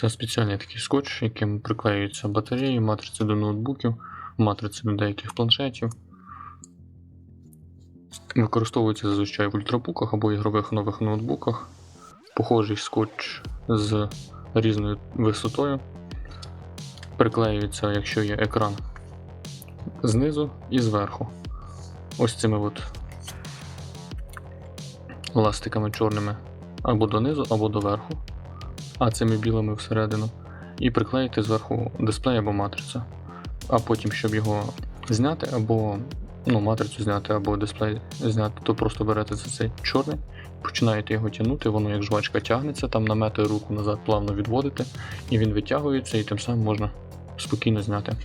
Це спеціальний такий скотч, яким приклеюються батареї, матриці до ноутбуків, матриці до деяких планшетів. Використовується зазвичай в ультрабуках або ігрових нових ноутбуках. Похожий скотч з різною висотою. Приклеюється, якщо є екран знизу і зверху. Ось цими от ластиками чорними або донизу, або доверху, а цими білими всередину. І приклеїти зверху дисплей або матрицю. А потім, щоб його зняти, або ну, матрицю зняти, або дисплей зняти, то просто берете за цей чорний, починаєте його тягнути, воно як жвачка тягнеться, там намети руку назад плавно відводите, і він витягується, і тим самим можна спокійно зняти.